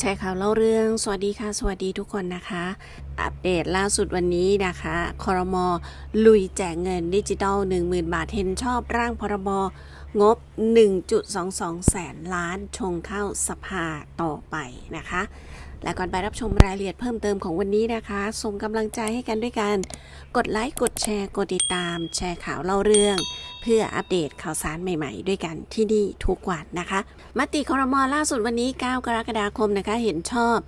แชร์ข่าวเล่าเรื่อง สวัสดีค่ะ สวัสดีทุกคนนะคะ อัปเดตล่าสุดวันนี้นะคะคอรมอลุยแจกเงินดิจิทัล10,000 บาทเห็นชอบร่างพรบงบ 1.22 แสนล้านชงเข้าสภาต่อไปนะคะ และก่อนไปรับชมรายละเอียดเพิ่มเติมของวันนี้นะคะส่งกำลังใจให้กันด้วยกัน กดไลค์ กดแชร์ กดติดตาม แชร์ข่าวเล่าเรื่อง พื่ออัปเดตข่าวสารใหม่ๆ ด้วยกันที่นี่ทุกวันนะคะ มติครมล่าสุดวันนี้ 9 กรกฎาคมนะคะ เห็นชอบ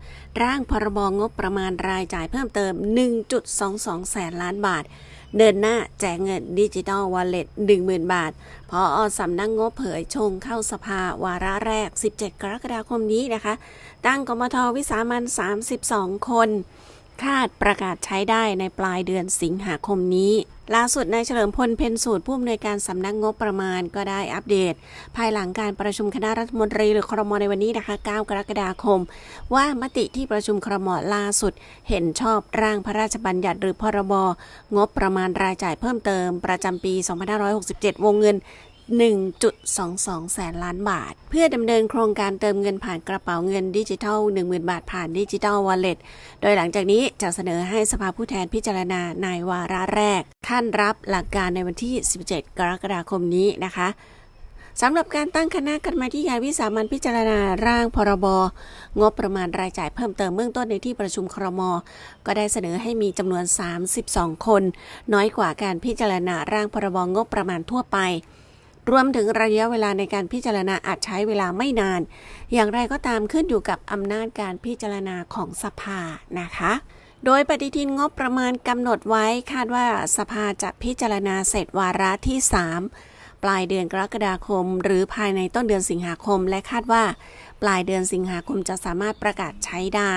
ร่างพรบงบประมาณรายจ่ายเพิ่มเติม 1.22 แสนล้านบาท เดินหน้าแจกเงินดิจิทัลวอลเล็ต10,000 บาท พออสำนักงงบเผยชงเข้าสภาวาระแรก 17 กรกฎาคมนี้นะคะ ตั้งกมทวิสามัน32 คน คาดประกาศใช้ได้ในปลายเดือนสิงหาคมนี้ ล่าสุดนายเฉลิมพลเพ็ญสูตรผู้อำนวยการสำนักงบประมาณก็ได้อัปเดต ภายหลังการประชุมคณะรัฐมนตรีหรือครมในวันนี้นะคะ 9 กรกฎาคม ว่ามติที่ประชุมครมล่าสุด เห็นชอบร่างพระราชบัญญัติหรือพรบงบประมาณรายจ่ายเพิ่มเติม ประจำปี 2567 วงเงิน 1.22 แสนล้านบาท เพื่อดำเนินโครงการเติมเงินผ่านกระเป๋าเงินดิจิทัล 10,000 บาทผ่านดิจิทัลวอลเล็ตโดยหลังจากนี้จะเสนอให้สภาผู้แทนพิจารณาในวาระแรกขั้นรับหลักการในวันที่ 17 กรกฎาคมนี้นะคะสำหรับการตั้งคณะกรรมาธิการวิสามันพิจารณาร่างพรบ งบประมาณรายจ่ายเพิ่มเติมเบื้องต้นในที่ประชุมครม ก็ได้เสนอให้มีจำนวน 32 คน น้อยกว่าการพิจารณาร่างพรบงบประมาณทั่วไป รวมถึงระยะเวลาในการพิจารณาอาจใช้เวลาไม่นาน อย่างไรก็ตามขึ้นอยู่กับอำนาจการพิจารณาของสภานะคะ โดยปฏิทินงบประมาณกำหนดไว้คาดว่าสภาจะพิจารณาเสร็จวาระที่ 3 ปลายเดือนกรกฎาคม หรือภายในต้นเดือนสิงหาคม และคาดว่า ปลายเดือนสิงหาคมจะสามารถประกาศใช้ได้